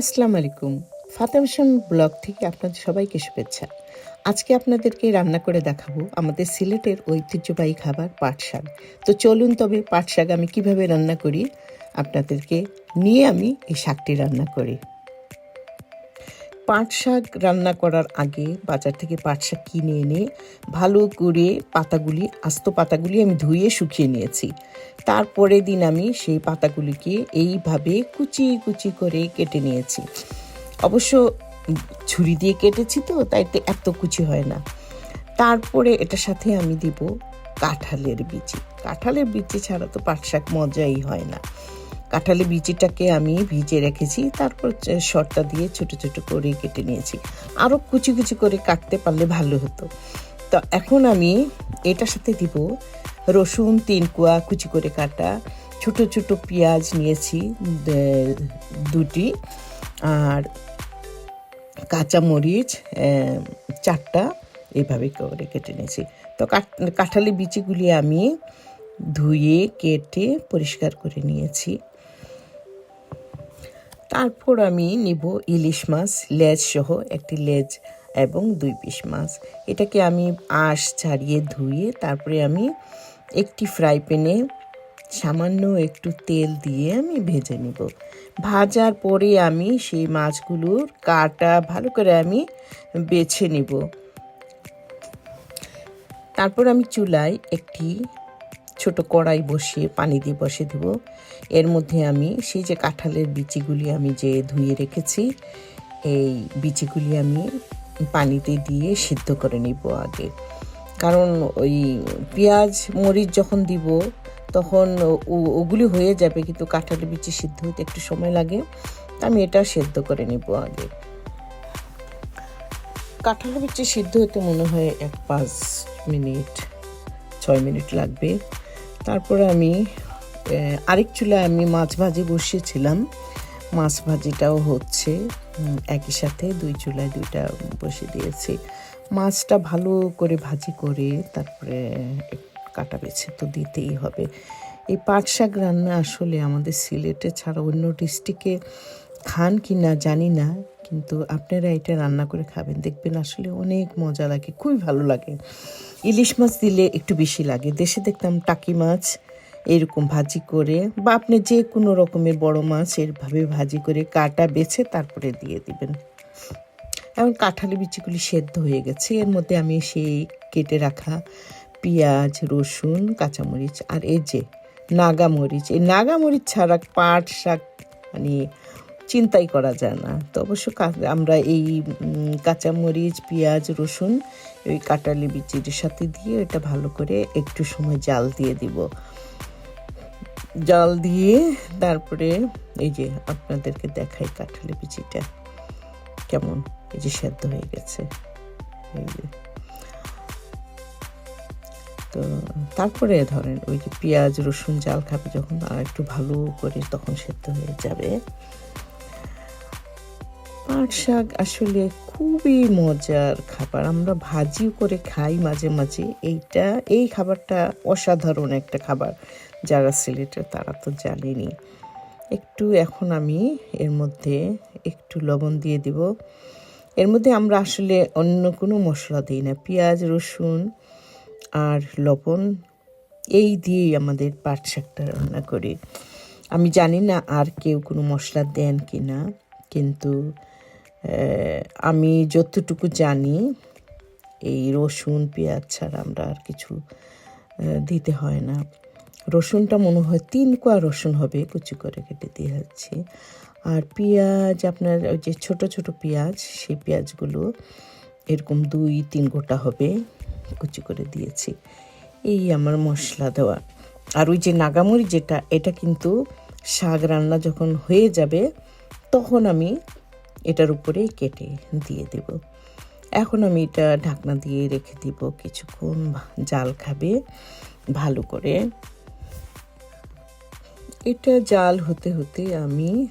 আসসালামু আলাইকুম। ফাতেমাশান ব্লগ থেকে আপনাদের সবাইকে শুভেচ্ছা। আজকে আপনাদেরকে রান্না করে দেখাবো আমাদের সিলেটের ঐতিহ্যবাহী খাবার পাট শাক তো চলুন তবে পাট শাক আমি কীভাবে রান্না করি, আপনাদেরকে নিয়ে আমি এই শাকটি রান্না করি। পাট শাক রান্না করার আগে বাজার থেকে পাট শাক কিনে এনে ভালো করে পাতাগুলি, আস্ত পাতাগুলি আমি ধুয়ে শুকিয়ে নিয়েছি। তারপরে দিন আমি সেই পাতাগুলিকে এইভাবে কুচি কুচি করে কেটে নিয়েছি। অবশ্য ছুরি দিয়ে কেটেছি তো, তাই এত কুচি হয় না। তারপরে এটার সাথে আমি দিব কাঁঠালের বিচি কাঁঠালের বিচি ছাড়া তো পাট শাক মজাই হয় না। কাঁঠালের বিচিটাকে আমি ভিজে রেখেছি, তারপর শর্তা দিয়ে ছোট ছোট করে কেটে নিয়েছি। আরও কুচি কুচি করে কাটতে পারলে ভালো হতো। তো এখন আমি এটার সাথে দিব রসুন তিন কুয়া কুচি করে কাটা, ছোট ছোট পেঁয়াজ নিয়েছি দুটি, আর কাঁচামরিচ চারটা এইভাবে করে কেটে নিয়েছি। তো কাঠ- কাঁঠালি বিচিগুলি আমি ধুয়ে, কেটে পরিষ্কার করে নিয়েছি। তারপর আমি নিব ইলিশ মাছ, লেজ সহ একটি লেজ এবং দুই পিস মাছ। এটাকে আমি আঁশ ছাড়িয়ে ধুয়ে তারপরে আমি একটি ফ্রাই প্যানে সামান্য একটু তেল দিয়ে আমি ভেজে নিব। ভাজার পরে আমি সেই মাছগুলোর কাটা ভালো করে আমি বেছে নিব। তারপর আমি চুলায় একটি ছোট কড়াই বসিয়ে, পানি দিয়ে বসে দেব। এর মধ্যে আমি সেই যে কাঁঠালের বিচিগুলি আমি যে ধুয়ে রেখেছি, এই বিচিগুলি আমি পানিতে দিয়ে সিদ্ধ করে নিব আগে। কারণ ওই পেঁয়াজ, মরিচ যখন দিব, তখন ওগুলি হয়ে যাবে, কিন্তু কাঁঠালের বিচি সিদ্ধ হতে একটু সময় লাগে। আমি এটা সেদ্ধ করে নিব আগে। কাঁঠালের বিচি সিদ্ধ হতে মনে হয় এক পাঁচ মিনিট, ছয় মিনিট লাগবে। তারপরে আমি আরেক চুলায় আমি মাছ ভাজি বসিয়েছিলাম। মাছ ভাজিটাও হচ্ছে একই সাথে দুই চুলায় দুইটা বসে দিয়েছি। মাছটা ভালো করে ভাজি করে তারপরে কাটা বেছে তো দিতেই হবে। এই পাট শাক রান্না আসলে আমাদের সিলেটে ছাড়া অন্য ডিস্ট্রিক্টে খান কি না জানি না, কিন্তু আপনারা এটা রান্না করে খাবেন, দেখবেন আসলে অনেক মজা লাগে, খুবই ভালো লাগে। ইলিশ মাছ দিলে একটু বেশি লাগে। দেশে দেখতাম টাকি মাছ, এরকম ভাজি করে বা আপনি যে কোনো রকমের বড় মাছ এরভাবে ভাজি করে কাটা, বেছে তারপরে দিয়ে দিবেন। এখন কাঁঠালি বিচিগুলি সেদ্ধ হয়ে গেছে। এর মধ্যে আমি সেই কেটে রাখা পেঁয়াজ, রসুন, কাঁচামরিচ আর এই যে নাগামরিচ এই নাগামরিচ ছাড়া পাট শাক মানে চিন্তাই করা যায় না। তো অবশ্য আমরা এই কাঁচামরিচ, পেঁয়াজ, রসুন, ওই কাঁটালি বিচির সাথে দিয়ে এটা ভালো করে একটু সময় জাল দিয়ে দিব। জাল দিয়ে তারপরে এই যে আপনাদেরকে দেখাই কাঁঠালি বিচিটা কেমন, এই যে সেদ্ধ হয়ে গেছে। এই যে। তো তারপরে ধরেন ওই যে পেঁয়াজ, রসুন জাল খাবে যখন, আর একটু ভালো করে তখন সেদ্ধ হয়ে যাবে। পাট শাক আসলে খুবই মজার খাবার। আমরা ভাজিও করে খাই মাঝে মাঝে। এইটা, এই খাবারটা অসাধারণ একটা খাবার যারা সিলেটের তারা তো জানেনি একটু এখন আমি এর মধ্যে একটু লবণ দিয়ে দিব। এর মধ্যে আমরা আসলে অন্য কোনো মশলা দিই না। পেঁয়াজ, রসুন আর লবণ, এই দিয়েই আমাদের পাট শাকটা রান্না করি। আমি জানি না আর কেউ কোনো মশলা দেন কি না কিন্তু আমি যতটুকু জানি, এই রসুন, পেঁয়াজ ছাড়া আমরা আর কিছু দিতে হয় না। রসুনটা মনে হয় তিন কোয়া রসুন হবে, কুচি করে কেটে দিয়ে হচ্ছে আর পেঁয়াজ, আপনার ওই যে ছোট ছোট পেঁয়াজ, সেই পেঁয়াজগুলো এরকম দুই তিন গোটা হবে, কুচি করে দিয়েছি। এই আমার মশলা দেওয়া। আর ওই যে নাগামরি যেটা, এটা কিন্তু শাক রান্না যখন হয়ে যাবে, তখন আমি এটার উপরে কেটে দিয়ে দেব। এখন আমি এটা ঢাকনা দিয়ে রেখে দিব কিছুক্ষণ জাল খাবে ভালো করে। এটা জাল হতে হতে আমি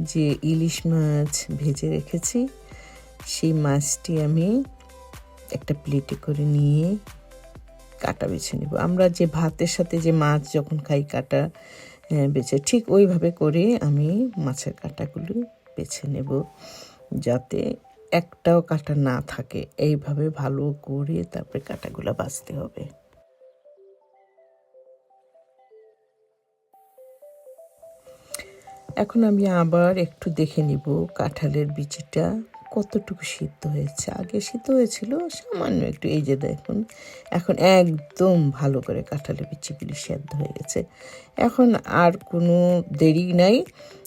যে ইলিশ মাছ ভেজে রেখেছি সেই মাছটি আমি একটা প্লেটে করে নিয়ে কাটা বেছে নেব। আমরা যে ভাতের সাথে যে মাছ যখন খাই কাটা আহ, বেছে ঠিক ওইভাবে করে আমি মাছের কাটাগুলো বেছে নেব যাতে একটাও কাটা না থাকে। এইভাবে ভালো করে তারপরে কাটাগুলো বাছতে হবে। এখন আমি আবার একটু দেখে নিব কাঁঠালের বিচিটা কতটুকু সিদ্ধ হয়েছে। আগে সিদ্ধ হয়েছিল, সামান্য একটু, এই যে দেখুন, এখন একদম ভালো করে কাঁঠালের বিচিগুলি সেদ্ধ হয়ে গেছে। এখন আর কোনো দেরি নাই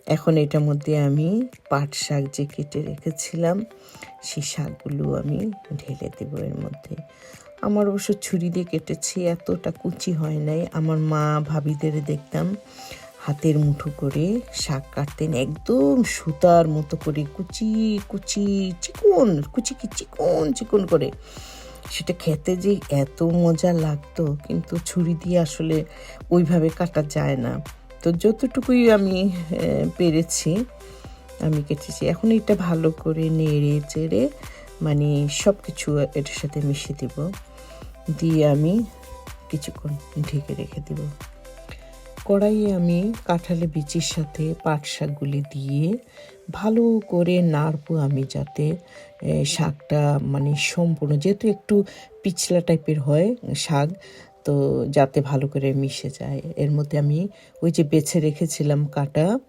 এখন এটার মধ্যে আমি পাট শাক যে কেটে রেখেছিলাম, সেই শাকগুলো আমি ঢেলে দেবো এর মধ্যে। আমার অবশ্য ছুরি দিয়ে কেটেছি, এতটা কুচি হয় নাই। আমার মা ভাবিদের দেখতাম হাতের মুঠো করে শাক কাটতেন, একদম সুতার মতো করে, কুচি কুচি, চিকন, কুচি কি চিকন চিকন করে। সেটা খেতে যে এত মজা লাগতো, কিন্তু ছুরি দিয়ে আসলে ওইভাবে কাটা যায় না। তো যতটুকুই আমি পেরেছি, আমি কেটেছি। এখন এটা ভালো করে নেড়ে চেড়ে মানে সব কিছু এটার সাথে মিশিয়ে দিব। দিয়ে আমি কিছুক্ষণ ঢেকে রেখে দিব। কড়াইয়ে আমি কাঁঠালে বিচির সাথে পাট শাকগুলি দিয়ে ভালো করে নাড়বো আমি যাতে শাকটা মানে সম্পূর্ণ, যেহেতু একটু পিছলা টাইপের হয় শাক তো যাতে ভালো করে মিশে যায়। এর মধ্যে আমি ওই যে বেছে রেখেছিলাম কাটা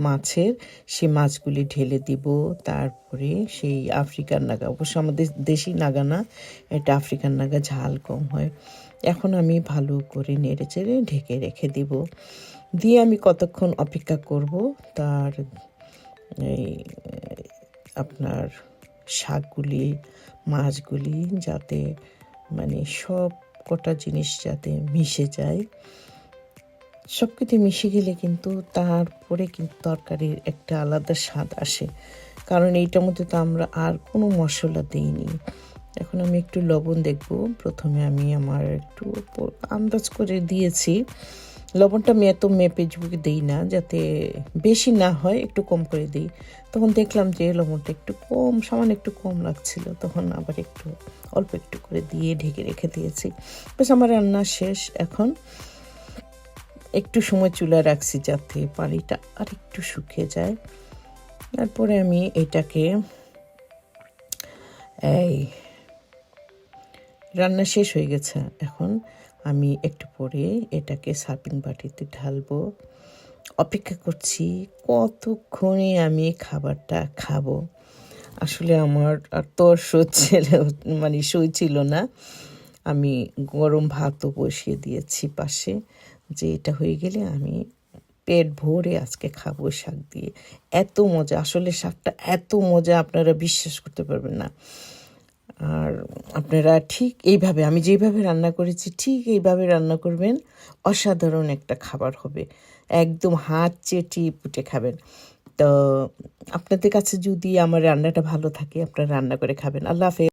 মাছের, সেই মাছগুলি ঢেলে দিব। তারপরে সেই আফ্রিকান নাগা, অবশ্য আমাদের দেশি নাগা না, এটা আফ্রিকান নাগা, ঝাল কম হয়। এখন আমি ভালো করে নেড়ে চেড়ে ঢেকে রেখে দিব। দিয়ে আমি কতক্ষণ অপেক্ষা করব, তার এই, আপনার শাকগুলি, মাছগুলি যাতে মানে সব কটা জিনিস যাতে মিশে যায়। সব কিছু মিশে গেলে কিন্তু তারপরে কিন্তু তরকারির একটা আলাদা স্বাদ আসে। কারণ এইটার মধ্যে তো আমরা আর কোনো মশলা দিইনি। এখন আমি একটু লবণ দেখব। প্রথমে আমি আমার একটু আন্দাজ করে দিয়েছি। লবণটা আমি এত মেপে ঝুঁকে দিই না যাতে বেশি না হয়, একটু কম করে দিই। তখন দেখলাম যে লবণটা একটু কম, সামান্য একটু কম লাগছিল। তখন আবার একটু, অল্প একটু করে দিয়ে ঢেকে রেখে দিয়েছি। বেশ, আমার রান্না শেষ। এখন একটু সময় চুলা রাখছি যাতে পানিটা আর একটু শুকিয়ে যায়। তারপরে আমি এটাকে এই, রান্না শেষ হয়ে গেছে। এখন আমি একটু পরে এটাকে সার্ভিং বাটিতে ঢালবো। অপেক্ষা করছি কতক্ষণে আমি খাবারটা খাব। আসলে আমার আর তোর সচ্ছিল মানে সই ছিল না। আমি গরম ভাতও বসিয়ে দিয়েছি পাশে। যে এটা হয়ে গেলে আমি পেট ভরে আজকে খাব শাক দিয়ে। এত মজা, আসলে শাকটা এত মজা আপনারা বিশ্বাস করতে পারবেন না। আর আপনারা ঠিক এইভাবে, আমি যেভাবে রান্না করেছি, ঠিক এইভাবে রান্না করবেন, অসাধারণ একটা খাবার হবে। একদম হাত চেটি পুটে খাবেন। তো আপনাদের কাছে যদি আমার রান্নাটা ভালো থাকে, আপনারা রান্না করে খাবেন। আল্লাহ হাফেজ।